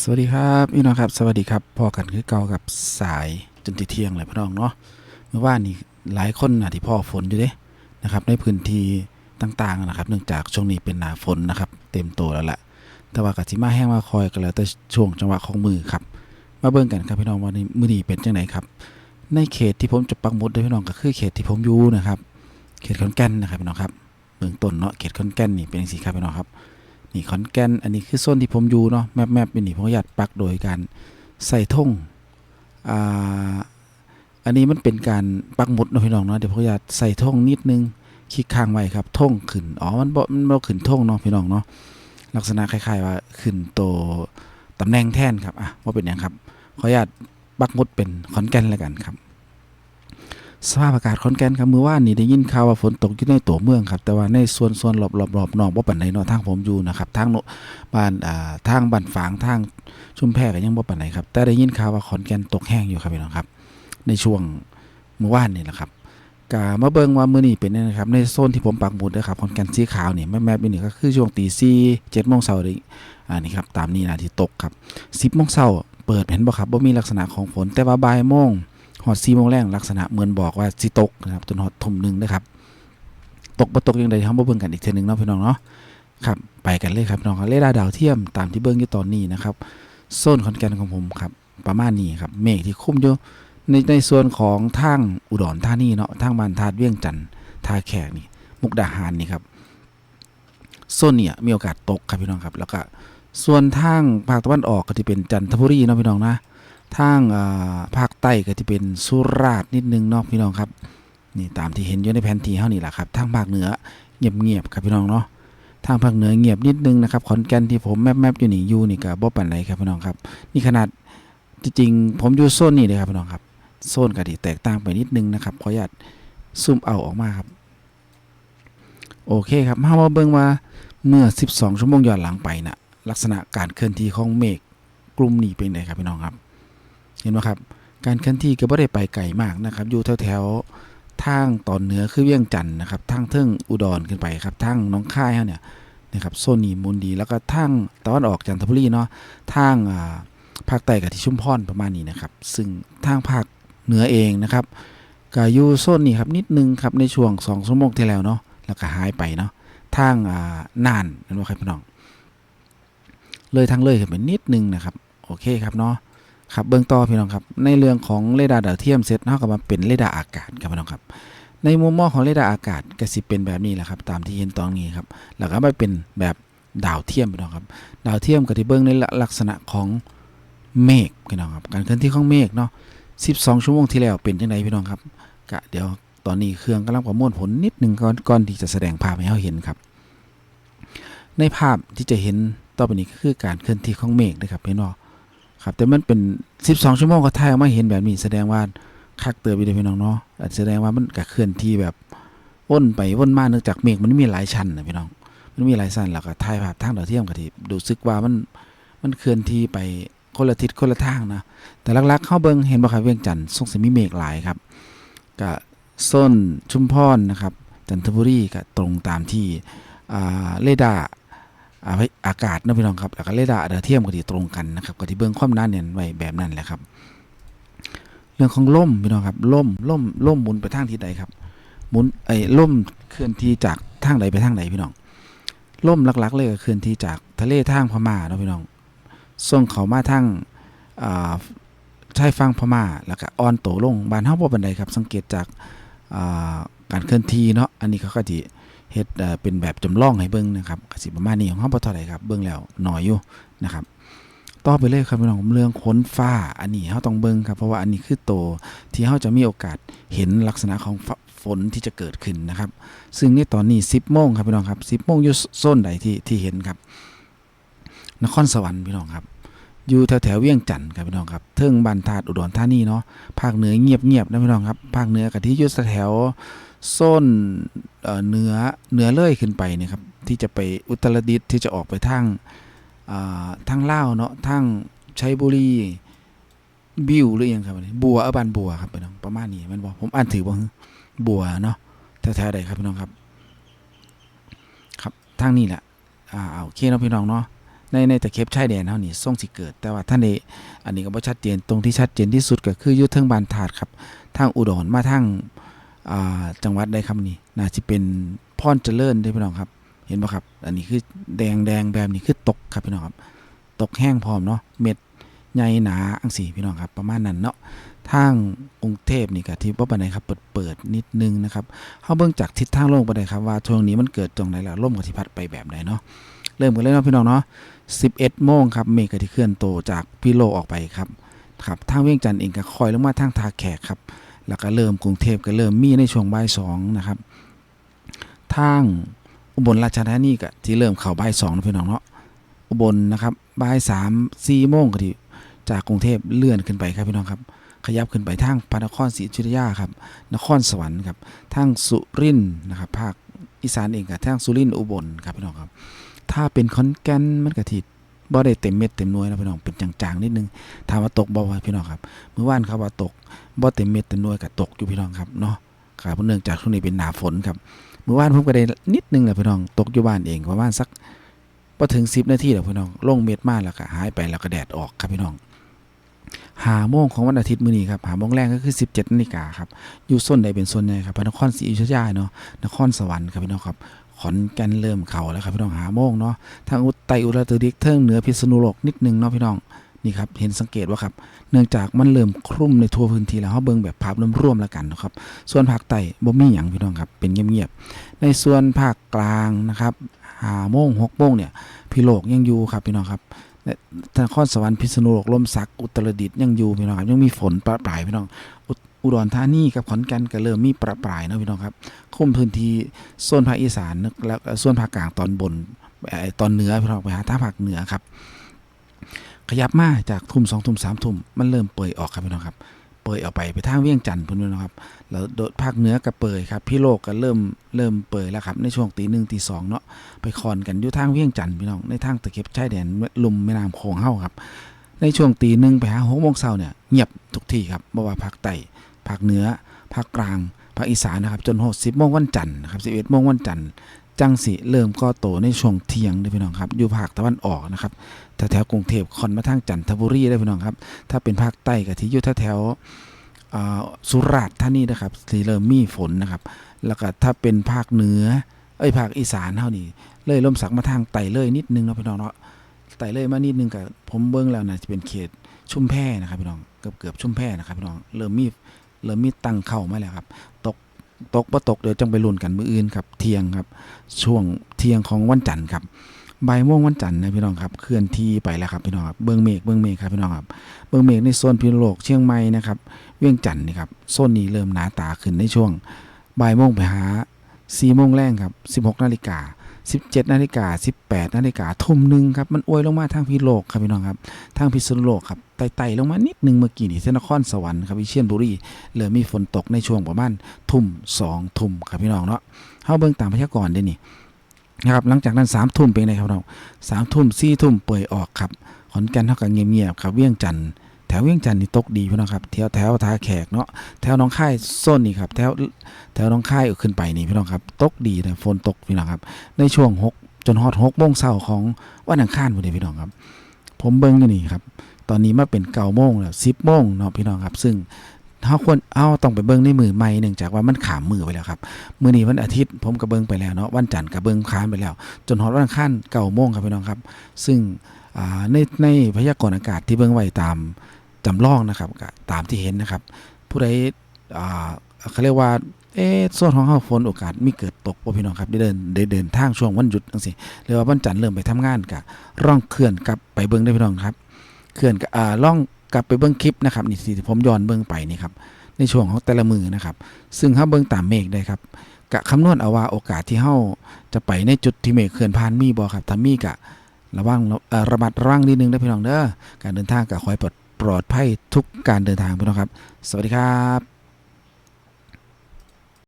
สวัสดีครับพี่น้องครับ สวัสดีครับพอกันคือเก่ากับสายจนทีเที่ยงเลยพี่น้องเนาะเมื่อวานนี้หลายคนนะที่พ่อฝนอยู่เด้นะครับในพื้นที่ต่างๆนะครับ เนื่องจากช่วงนี้เป็นหนาฝนนะครับ เต็มตัวแล้วแหละแต่ว่ากะสิมาแห้งมาคอยกันแล้วแต่ช่วงจังหวะของมือครับ มาเบิ่งกันครับพี่น้องว่านี่มือนี้เป็นจังไหนครับ ในเขตที่ผมจะปักมุดด้อพี่น้องก็คือเขตที่ผมอยู่นะครับ เขตขอนแก่นนะครับพี่น้องครับเบื้องต้นเนาะเขตขอนแก่นนี่เป็นจังซี่ครับพี่น้องครับ นี่ขอนแก่นอันนี้คือโซนที่ผมอยู่เนาะแมปแมปๆนี่ผมอยากปักโดยการใส่ธงอ่าอันนี้มันเป็นการปักหมุดเนาะพี่น้องเนาะเดี๋ยวผมอยากใส่ธงนิดนึงคลิกค้างไว้ครับธงขึ้นอ๋อมันบ่มันบ่ขึ้นธงเนาะพี่น้องเนาะลักษณะคล้ายๆว่าขึ้นตัวตำแหน่งแท่นครับอะว่าเป็นอย่างครับขออนุญาตปักหมุดเป็นขอนแก่นแล้วกันครับ สภาพอากาศขอนแก่นครับมือว่านนี่ได้ยินข่าวว่าฝนตกอยู่ในตัวเมืองครับแต่ว่าในส่วนส่วนรอบรอบรอบนอกบ่ปานใดเนาะทางผมอยู่นะครับทางโนบ้านอ่าทางบ้านฝางทางชุมแพก็ยังบ่ปานใดครับแต่ได้ยินข่าวว่าขอนแก่นตกแห้งอยู่ครับพี่น้องครับ ในช่วงมื้อวานนี่แหละครับกามาเบิ่งว่ามื้อนี้เป็นยังไงครับในโซนที่ผมปักหมุดนะครับขอนแก่นสีขาวนี่แม่แม่นี่ก็คือช่วงตี4 7โมงเช้าอ่านี่ครับตามนี้นะที่ตกครับ10โมงเช้าเปิดเห็นบ่ครับบ่มีลักษณะของฝนแต่ว่าบ่ายโมง หอดสี่โมงแรงลักษณะเหมือนบอกว่าสิตกนะครับจนหอดทุ่มหนึ่งนะครับ ตกบ่ตกยังไงเขามาเบิ่งกันอีกเทนึงเนาะพี่น้องเนาะครับไปกันเลยครับพี่น้องครับเรดาร์ดาวเทียมตามที่เบิ่งอยู่ตอนนี้นะครับโซนขอนแก่นของผมครับประมาณนี้ครับเมฆที่คุ้มอยู่ในในส่วนของทางอุดรธานีเนาะทางบ้านธาตุเวียงจันทร์ท่าแขกนี่มุกดาหารนี่ครับโซนเนี่ยมีโอกาสตกครับพี่น้องครับ แล้วก็ส่วนทางภาคตะวันออกก็ที่เป็นจันทบุรีเนาะพี่น้องนะ ทางภาคใต้ก็จะเป็นสุราษฎร์นิดนึงเนาะพี่น้องครับนี่ตามที่เห็นอยู่ในแผนที่เฮานี่แหละครับทางภาคเหนือเงียบๆครับพี่น้องเนาะทางภาคเหนือเงียบนิดนึงนะครับขอนแก่นที่ผมแมปๆอยู่นี่อยู่นี่ก็บ่ปานใดครับพี่น้องครับ นี่ขนาดจริงๆผมอยู่โซนนี้เลยครับพี่น้องครับโซนก็ที่แตกต่างไปนิดนึงนะครับขออนุญาตซูมเอาออกมาครับ โอเคครับเฮามาเบิ่งว่าเมื่อ 12 ชั่วโมงย้อนหลังไปน่ะลักษณะการเคลื่อนที่ของเมฆกลุ่มนี้เป็นไงครับพี่น้องครับ เห็นไหมครับ การเคลื่อนที่ก็ไม่ได้ไปไกลมากนะครับ อยู่แถวๆทางตอนเหนือคือเวียงจันทน์นะครับทางเทิงอุดรขึ้นไปครับทางน้องค่ายเขาเนี่ยนะครับโซนีมูลดี แล้วก็ทางตะวันออกจันทบุรีเนาะทางภาคใต้กับที่ชุมพรประมาณนี้นะครับ ซึ่งทางภาคเหนือเองนะครับก็อยู่โซนนี้ครับนิดนึงครับในช่วงสองชั่วโมงที่แล้วเนาะแล้วก็หายไปเนาะทางน่านนั่นว่าใครพี่น้อง เลยทางเลยขึ้นไปนิดนึงนะครับ โอเคครับเนาะ ครับเบื้องต่อพี่น้องครับ ในเรื่องของเรดาร์ดาวเทียมเซตเท่ากับมาเป็นเรดาร์อากาศครับพี่น้องครับ ในมุมมองของเรดาร์อากาศก็สิเป็นแบบนี้แหละครับ ตามที่เห็นตอนนี้ครับแล้วก็มาเป็นแบบดาวเทียมพี่น้องครับ ดาวเทียมก็ที่เบื้องในลักษณะของเมฆพี่น้องครับ การเคลื่อนที่ของเมฆเนาะ12 ชั่วโมงที่แล้วเป็นจังไดพี่น้องครับกะเดี๋ยวตอนนี้เครื่องกำลังประมวลผลนิดหนึงก่อนก่อนที่จะแสดงภาพให้เราเห็นครับ ในภาพที่จะเห็นต่อไปนี้ก็คือการเคลื่อนที่ของเมฆนะครับพี่น้อง ครับแต่มันเป็น 12 ชั่วโมงก็ถ่ายออกมาเห็นแบบนี้แสดงว่าคักเตือไปเลยพี่น้องเนาะอาจแสดงว่ามันก็เคลื่อนที่แบบว่นไปว่นมาเนื่องจากเมฆมันมีหลายชั้นนะพี่น้อง มันมีหลายชั้นแล้วก็ถ่ายภาพทางดาวเทียมก็ที่ดูซึกว่ามันมันเคลื่อนที่ไปคนละทิศคนละทางนะแต่ลักๆเข้าเบิงเห็นบ่ครับเวียงจันทร์ทรงสิมีเมฆหลายครับก็ส้นชุมพรนะครับ จันทบุรีก็ตรงตามที่อ่าเรดาร์ อากาศนะพี่น้องครับแล้วก็เรดาร์ดาเทียมก็ที่ตรงกันนะครับก็ที่เบื้องความหน้าเนียนไว้แบบนั้นแหละครับ เรื่องของล่มพี่น้องครับล่มล่มล่มหมุนไปทางทิศใดครับหมุนไอ้ล่มเคลื่อนที่จากทางใดไปทางใดพี่น้องล่มหลักๆเลยก็เคลื่อนที่จากทะเลทางพม่าเนาะพี่น้องส่งเขามาทางอ่าชายฝั่งพม่าแล้วก็อ่อนโตลงบ้านเฮาบ่ปานใดครับ สังเกตจากอ่าการเคลื่อนที่เนาะอันนี้เขาก็สิ เฮ็ดเป็นแบบจำลองให้เบิ่งนะครับก็สิประมาณนี้ของเฮาบ่เท่าไหร่ครับเบิ่งแล้วน้อยอยู่นะครับต่อไปเลยครับพี่น้องเรื่องขนฟ้าอันนี้เฮาต้องเบิ่งครับเพราะว่าอันนี้คือโตที่เฮาจะมีโอกาสเห็นลักษณะของฝนที่จะเกิดขึ้นนะครับ ซึ่งในตอนนี้ 10โมงครับพี่น้องครับ10โมงอยู่โซนใดที่ที่เห็นครับ นครสวรรค์พี่น้องครับ อยู่แถวแถวเวียงจันทน์ครับพี่น้องครับเทิงบ้านธาตุอุดรธานีเนาะภาคเหนือเงียบๆนะพี่น้องครับภาคเหนือกับที่อยู่แถว โซนเเหนือเหนือเลื่อยขึ้นไปเนี่ยครับ ที่จะไปอุตรดิตที่จะออกไปทางทางลาเนาะทางชัยบุรีบิวหรือยังครับบัวเออบ้านบัวครับพี่น้องประมาณนี้มันบอกผมอ่านถือบ่ฮึบัวเนาะแถวๆใดครับพี่น้องครับ ครับทางนี้แหละอ่าโอเคเนาะพี่น้องเนาะในในตะเข็บชายแดนเฮานี่ทรงสิเกิด แต่ว่าท่านเออันนี้ก็บ่ชัดเจนตรงที่ชัดเจนที่สุดก็คืออยู่เทิงบานถาดครับ ทางอุดรมาทาง จังหวัดใดครับนี่น่าสิเป็นพรเจริญด้อพี่น้องครับ เห็นบ่ครับ อันนี้คือแดงแดงแบบนี้คือตกครับพี่น้องครับ ตกแห้งพร้อมเนาะเม็ดใหญ่หนาอังสีพี่น้องครับ ประมาณนั้นเนาะทางกรุงเทพนี่ก็ที่บ่าปานใดครับเปิดเปิดนิดนึงนะครับเฮาเบิ่งจากทิศทางลมปานใดครับว่าช่วงนี้มันเกิดตรงไหนล่ะลมก็สิพัดไปแบบใดเนาะเริ่มกันเลยเนาะพี่น้องเนาะ11โมงครับเมฆก็ที่เคลื่อนตัวจากพี่โลออกไปครับครับทางเวียงจันทร์เองก็คอยลงมาทางทาแขกครับ แล้วก็เริ่มกรุงเทพก็เริ่มมีในช่วงบ่ายสองนะครับทางอุบลราชธานีก็ที่เริ่มเข้าบ่ายสองนะพี่น้องเนาะอุบลนะครับบ่ายสามสี่โมงก็ที่จากกรุงเทพเลื่อนขึ้นไปครับพี่น้องครับ ขยับขึ้นไปทางพระนครศรีอยุธยาครับ นครสวรรค์ครับทางสุรินทร์นะครับภาคอีสานเองกับทางสุรินทร์อุบลครับพี่น้องครับ ถ้าเป็นขอนแก่นมันก็ทิด บ่ได้เต็มเม็ดเต็มหน่วยนะพี่น้องเป็นจางๆนิดนึงถามว่าตกบ่วะพี่น้องครับเมื่อวานเขาว่าตกบ่เต็มเม็ดเต็มหน่วยก็ตกอยู่พี่น้องครับเนาะครับเนื่องจากช่วงนี้เป็นหนาฝนครับเมื่อวานผมก็ได้นิดนึงแหละพี่น้องตกอยู่บ้านเองประมาณสักพอถึง10นาทีแหล้วพี่น้องลงเม็ดมาแล้วก็หายไปแล้วก็แดดออกครับพี่น้องหาโมงของวันอาทิตย์มื้อนี้ครับหาโมงแรกก็คือ17นาฬิกาครับอยู่ส่วนใดเป็นส่วนใหญ่ครับพระนครศรีอยุธยาเนาะนครสวรรค์ครับพี่น้องครับ ขอนแก่นเริ่มเข่าแล้วครับพี่น้องหาโมงเนาะทางอุตไตอุตรดิตถ์เทิงเหนือพิษณุโลกนิดนึงเนาะพี่น้องนี่ครับเห็นสังเกตว่าครับเนื่องจากมันเริ่มคลุมในทั่วพื้นที่แล้วเฮาเบิ่งแบบภาพรวมๆแล้วกันนะครับส่วนภาคใต้บ่มีหยังพี่น้องครับเป็นเงียบๆในส่วนภาคกลางนะครับหาโมงหกโมงเนี่ยพี่โลกยังอยู่ครับพี่น้องครับและนครสวรรค์พิษณุโลกลมสักอุตรดิตถ์ยังอยู่พี่น้องครับยังมีฝนประปรายพี่น้องอุ อุดรธานีกับขอนแก่นก็เริ่มมีประปรายนะพี่น้องครับคุมพื้นที่โซนภาคอีสานแล้วส่วนภาคกลางตอนบนตอนเหนือพี่น้องไปหาทางภาคเหนือครับ ขยับมาจากทุ่มสองทุ่มสามทุ่มมันเริ่มเปิดออกครับพี่น้องครับเปิดออกไปไปทางเวียงจันทร์พุ่นนะครับแล้วโดภาคเหนือก็เปิดครับพี่โลกก็เริ่มเริ่มเปิดแล้วครับในช่วงตีหนึ่งตีสองเนาะไปคอนกันอยู่ทางเวียงจันทร์พี่น้องในทางตะเข็บชายแดนลุมแม่น้ำโขงเฮาครับ ในช่วงตีหนึ่งไปหาหกโมงเช้าเนี่ยเงียบทุกที่ครับบ่ว่าภาคใต้ ภาคเหนือ ภาคกลาง ภาคอีสานนะครับ จนหกสิบโมงวันจันทร์นะครับสิบเอ็ดโมงวันจันทร์จังสิเริ่มก่อโตในช่วงเที่ยงเด้พี่น้องครับ อยู่ภาคตะวันออกนะครับแถวกรุงเทพคอนมาทางจันทบุรีได้พี่น้องครับ ถ้าเป็นภาคใต้ก็ที่อยู่แถวๆอ่าสุราษฎร์ธานีนะครับที่เริ่มมีฝนนะครับ แล้วก็ถ้าเป็นภาคเหนือเอ้ยภาคอีสานเท่านี้เลยลมสักมาทางไต่เลยนิดนึงเนาะพี่น้องเนาะไต่เลยมานิดนึงกับผมเบิ้งแล้วนะจะเป็นเขตชุ่มแพนะครับพี่น้องเกือบเกือบชุ่มแพนะครับพี่น้องเริ่มมี เริ่มมีตั้งเข้ามาแล้วครับ ตกตกบ่ตกเดี๋ยวจังไปลุ้นกันมื้ออื่นครับ เที่ยงครับ ช่วงเที่ยงของวันจันทร์ครับบ่ายโมงวันจันทร์นะพี่น้องครับ เคลื่อนที่ไปแล้วครับพี่น้องครับ เบิ้องเมฆเบิ้องเมฆครับพี่น้องครับ เบิ้องเมฆในโซนพิโลกเชียงใหม่นะครับ เวียงจันทร์นี่ครับ โซนนี้เริ่มหนาตาขึ้นในช่วงบ่ายโมงไปหา4โมงแรงครับ16นาฬิกา 17นาฬิกา18นาฬิกาทุ่มหนึ่งครับ มันอวยลงมาทางพิโลกครับพี่น้องครับ ทางพิษณุโลกครับไต่ๆลงมานิดนึงเมื่อกี้นี่เส้นนครสวรรค์ครับวิเชียรบุรีเริ่มมีฝนตกในช่วงประมาณทุ่ม2ทุ่มครับพี่น้องเนาะเฮาเบิ่งตามพยากรณ์ได้นี่นะครับหลังจากนั้น3ทุ่มเป็นไงครับเรา3ทุ่ม4ทุ่มเปิดออกครับขอนแก่นเท่ากับเงียบๆครับเวียงจันทร์ ถวเวียงจันทร์นี่ตกดีพี่น้องครับแถวแถวทาแขกเนาะแถวน้องค่ายโซนนี่ครับแถวแถวน้องค่ายขึ้นไปนี่พี่น้องครับตกดีนะฝนตกพี่น้องครับในช่วง6จนฮอด6โมงเช้าของวันอังคารพอดีพี่น้องครับ ผมเบิ่งอยู่นี่ครับตอนนี้มาเป็น9โมงแล้ว10โมงเนาะพี่น้องครับ ซึ่งเฮาควรเอาต้องไปเบิ่งในมือใหม่เนื่งจากว่ามันขามมือไปแล้วครับมือนี้วันอาทิตย์ผมก็เบิ่งไปแล้วเนาะวันจันทร์ก็เบิ่งค้านไปแล้ว จนฮอดวันอังคาร9โมงครับพี่น้องครับ ซึ่งในในพยากรณ์อากาศที่เบิ่งไว้ตาม จำลองนะครับตามที่เห็นนะครับ ผู้ใดเขาเรียกว่าเอ๊ะส่วนของเฮาฝนโอกาสมีเกิดตกบ่พี่น้องครับได้เดินได้เดินทางช่วงวันหยุดจังซี่หรือว่าวันจันทร์เริ่มไปทำงานก็ร่องเคลื่อนกลับไปเบิ่งได้พี่น้องครับเคลื่อนก็อ่าล่องกลับไปเบิ่งคลิปนะครับนี่ที่ผมย้อนเบิ่งไปนี่ครับในช่วงของแต่ละมือนะครับ ซึ่งเฮาเบิ่งตามเมฆได้ครับกะคำนวณเอาว่าโอกาสที่เฮาจะไปในจุดที่เมฆเคลื่อนผ่านมีบ่ครับถ้ามีกะระวังระมัดระวังนิดนึงเด้พี่น้องเด้อการเดินทางก็ขอให้ปลอด ปลอดภัยทุกการเดินทางพี่น้องครับ สวัสดีครับ